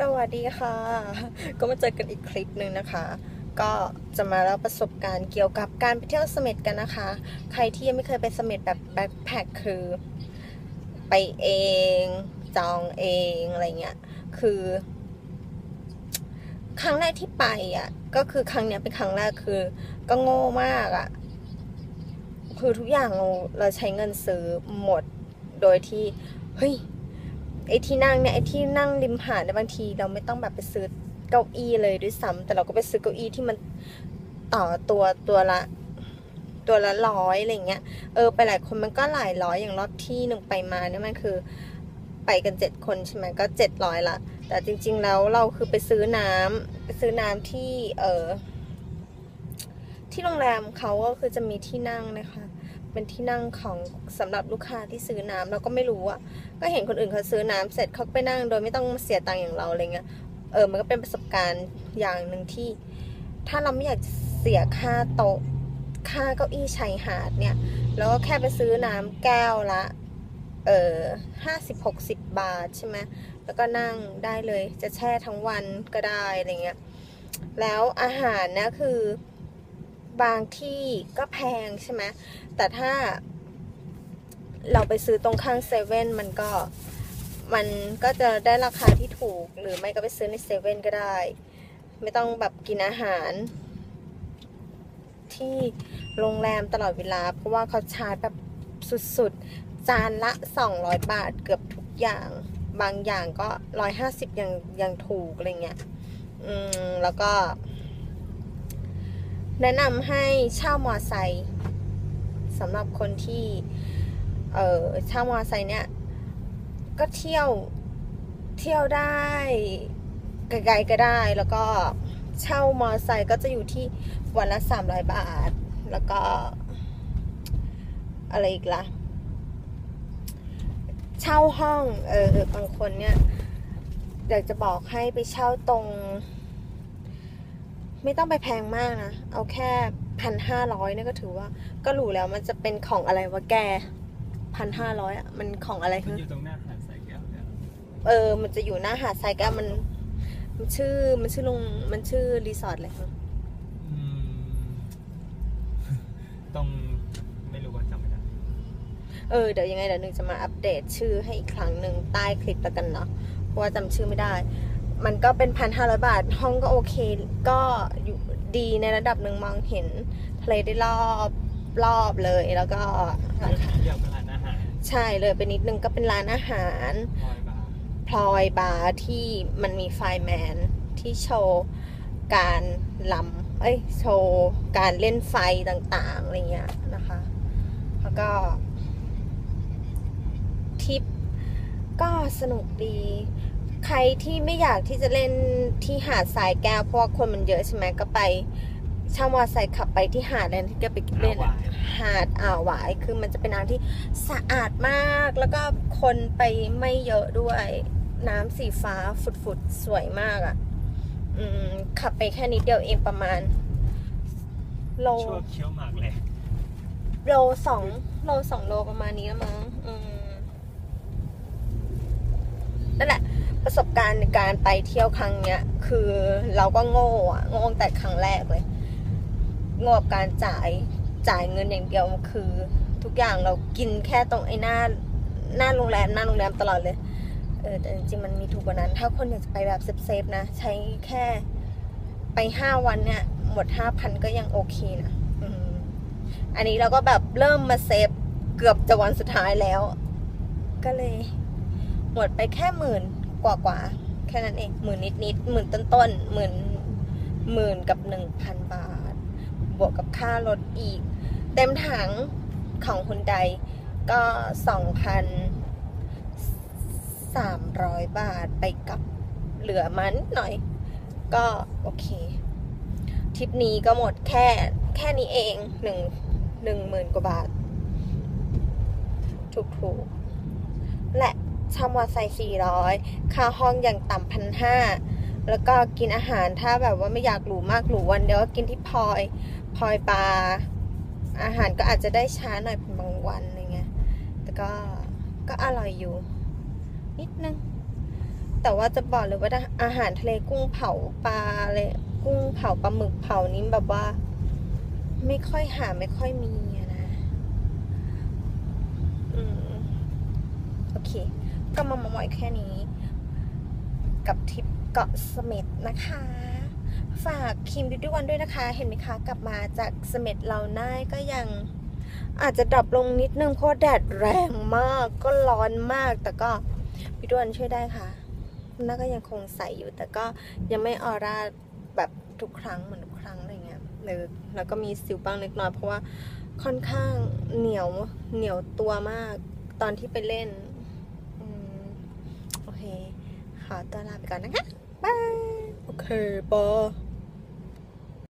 สวัสดีค่ะ ก็มาเจอกันอีกคลิปหนึ่งนะคะ ก็จะมาเล่าประสบการณ์เกี่ยวกับการไปเที่ยวเสม็ดกันนะคะ ใครที่ยังไม่เคยไปเสม็ดแบบแบ็คแพคคือ ไปเอง จองเองอะไรเงี้ย คือ ครั้งแรกที่ไปอะ ก็คือครั้งเนี้ยเป็นครั้งแรกคือ ก็โง่มากอะ คือทุกอย่างเราเราใช้เงินซื้อหมด โดยที่ เฮ้ย ไอ้ที่นั่งเนี่ยไอ้ที่นั่งริมหาดเนี่ยบางที เราไม่ต้องแบบไปซื้อเก้าอี้เลยด้วยซ้ำแต่เราก็ไปซื้อเก้าอี้ที่มันต่อตัวตัวละ ตัวละร้อยอะไรเงี้ยเออไปหลายคนมันก็หลายร้อยอย่างรอบที่หนึ่งไปมาเนี่ยมันคือไปกันเจ็ดคนใช่ไหมก็เจ็ดร้อยละ แต่จริง ๆ แล้วเราคือไปซื้อน้ำไปซื้อน้ำที่เออที่โรงแรมเขาก็คือจะมีที่นั่งนะคะ เป็นที่นั่งของสำหรับลูกค้าที่ซื้อน้ำเราก็ไม่รู้อะก็เห็นคนอื่นเขาซื้อน้ำเสร็จเขาไปนั่งโดยไม่ต้องเสียตังค์อย่างเราอะไรเงี้ยเออมันก็เป็นประสบการณ์อย่างหนึ่งที่ ถ้าเราไม่อยากเสียค่าโต๊ะค่าเก้าอี้ชายหาดเนี่ยแล้วก็แค่ไปซื้อน้ำแก้วละเออห้าสิบหกสิบบาทใช่ไหมแล้วก็นั่งได้เลยจะแช่ทั้งวันก็ได้อะไรเงี้ยแล้วอาหารเนี่ยคือ บางที่ก็แพงใช่ไหมแต่ถ้าเราไปซื้อตรงข้างเซเว่นมันก็มันก็จะได้ราคาที่ถูกหรือไม่ก็ไปซื้อในเซเว่นก็ได้ ไม่ต้องแบบกินอาหาร ที่โรงแรมตลอดเวลา เพราะว่าเขาชาร์จแบบสุดๆ จานละ 200 บาทเกือบทุกอย่าง บางอย่างก็ 150อย่างอย่างถูกอะไรเงี้ย อืม แล้วก็ แนะนำให้เช่ามอไซค์สำหรับคนที่เออเช่ามอไซค์เนี่ยก็เที่ยวเที่ยวได้ไกลๆก็ได้ แล้วก็เช่ามอไซค์ก็จะอยู่ที่วันละสามร้อยบาท แล้วก็ อะไรอีกละ่ะ เช่าห้อง เออบางคนเนี่ยอยากจะบอกให้ไปเช่าตรง ไม่ต้องไปแพงมากนะ เอาแค่พันห้าร้อยเนี่ยก็ถือว่า ก็รู้แล้วมันจะเป็นของอะไรวะแกพันห้าร้อยอะ มันของอะไรมันคะอยู่ตรงหน้าหาดสายแก้วเนี่ยเออ มันจะอยู่หน้าหาดทรายแก้วมัน มันชื่อมันชื่อลงมันชื่อรีสอร์ทอะไรคะอืมต้องไม่รู้ว่าจำไม่ได้เออเดี๋ยวยังไงเดี๋ยวหนึงจะมาอัปเดตชื่อให้อีกครั้งหนึ่งใต้คลิปแล้วกันเนาะเพราะว่าจำชื่อไม่ได้ มันก็เป็นพันห้าร้อยบาท ห้องก็โอเค ก็อยู่ดีในระดับหนึ่งมองเห็นทะเลได้รอบรอบเลย แล้วก็ร้านเที่ยวกับร้านอาหารใช่เลยไปนิดนึงก็เป็นร้านอาหารพลอยบาร์พลอยบาร์ที่มันมีไฟแมนที่โชว์การลำเอ้ยโชว์การเล่นไฟต่างๆอะไรเงี้ยนะคะ แล้วก็ทริปก็สนุกดี ใครที่ไม่อยากที่จะเล่นที่หาดทรายแก้วเพราะว่าคนมันเยอะใช่ไหมก็ไปเช่ามอเตอร์ไซค์ขับไปที่หาดแล้วที่ก็ไปเล่นอ่าวหวายหาดอ่าวหวายคือมันจะเป็นน้ำที่สะอาดมาก แล้วก็คนไปไม่เยอะด้วยน้ำสีฟ้าฝุดๆสวยมากอะ่ะอืมขับไปแค่นิดเดียวเองประมาณ โลชั่วเคี้ยวหมากเลยโลสองโลสองโลประมาณนี้แล้วมั้งอืมนั่นแหละ ประสบการณ์ในการไปเที่ยวครั้งเนี้ย คือเราก็โง่อะโง่แต่ครั้งแรกเลยโง่กับการจ่ายจ่ายเงินอย่างเดียวคือ ทุกอย่างเรากินแค่ตรงไอ้หน้าหน้าโรงแรมหน้าโรงแรมตลอดเลยเออแต่จริงๆมันมีถูกกว่านั้น ถ้าคนอยากจะไปแบบเซฟๆนะ ใช้แค่ไปห้าวันเนี่ย หมดห้าพันก็ยังโอเคนะอันนี้เราก็แบบเริ่มมาเซฟเกือบจะวันสุดท้ายแล้ว ก็เลย หมดไปแค่หมื่น กว่ากว่าๆแค่นั้นเองหมื่นนิดนิดๆหมื่นต้นต้นๆหมื่นหมื่นกับหนึ่งพันบาท บวกกับค่ารถอีก เต็มถังของคุณใดก็สองพันสามร้อยบาทไปกับเหลือมานิดหน่อย ก็โอเคทริปนี้ก็หมดแค่แค่นี้เองหนึ่งหนึ่งหมื่นกว่าบาท ถูกๆและ ช่ามอไซค์สี่ร้อยค่าห้องอย่างต่ำพันห้าแล้วก็กินอาหารถ้าแบบว่าไม่อยากหรูมากหรูวันเดียวก็กินที่พลอยพลอยบาอาหารก็อาจจะได้ช้าหน่อยเป็นบางวันอะไรเงี้ยแต่ก็ก็อร่อยอยู่ นิดนึงแต่ว่าจะบอกเลยว่าอาหารทะเลกุ้งเผาปลาอะไรกุ้งเผาปลาหมึกเผานี้แบบว่า ไม่ค่อยหาไม่ค่อยมีนะ อืม โอเค ก็มามาหมอยแค่นี้ กับทริปเกาะเสม็ดนะคะ ฝากคิมบิวตี้วันด้วยนะคะ เห็นไหมคะกลับมาจากเสม็ดเราหน้าก็ยังอาจจะดรอปลงนิดนึงเพราะแดดแรงมากก็ร้อนมาก แต่ก็บิวตี้วันช่วยได้ค่ะหน้าก็ยังคงใสอยู่ แต่ก็ยังไม่ออร่าแบบทุกครั้งเหมือนทุกครั้งอะไรเงี้ยเออแล้วก็มีสิวบ้างเล็กน้อยเพราะว่าค่อนข้างเหนียวเหนียวตัวมากตอนที่ไปเล่น ขอตัวลาไปก่อนนะคะบายโอเคปอ